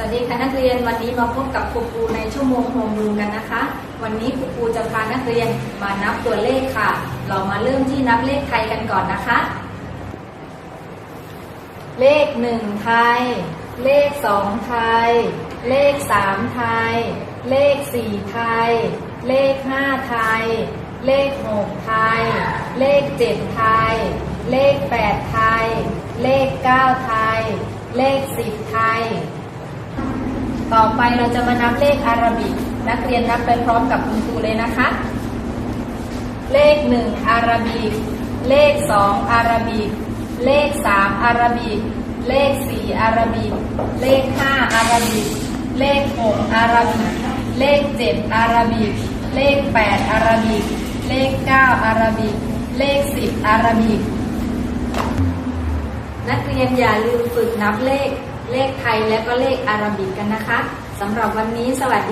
สวัสดีค่ะนักเรียนวันนี้มาพบกับครูปูในชั่วโมงโฮมรูมกันนะคะ วันนี้ครูปูจะพานักเรียนมานับตัวเลขค่ะ เรามาเริ่มที่นับเลขไทยกันก่อนนะคะ เลขหนึ่งไทย เลขสองไทย เลขสามไทย เลขสี่ไทย เลขห้าไทย เลขหกไทย เลขเจ็ดไทย เลขแปดไทย เลขเก้าไทย เลขสิบไทย ต่อไปเราจะมานับเลขอารบิก นักเรียนนับไปพร้อมกับคุณครูเลยนะคะ เลขหนึ่งอาราบิก เลขสองอาราบิก เลขสามอาราบิก เลขสี่อาราบิก เลขห้าอาราบิก เลขหกอาราบิก เลขเจ็ดอาราบิก เลขแปดอาราบิก เลขเก้าอาราบิก เลขสิบอาราบิก นักเรียนอย่าลืมฝึกนับเลข เลขไทยและก็เลขอาราบิกกันนะคะสำหรับวันนี้สวัสดี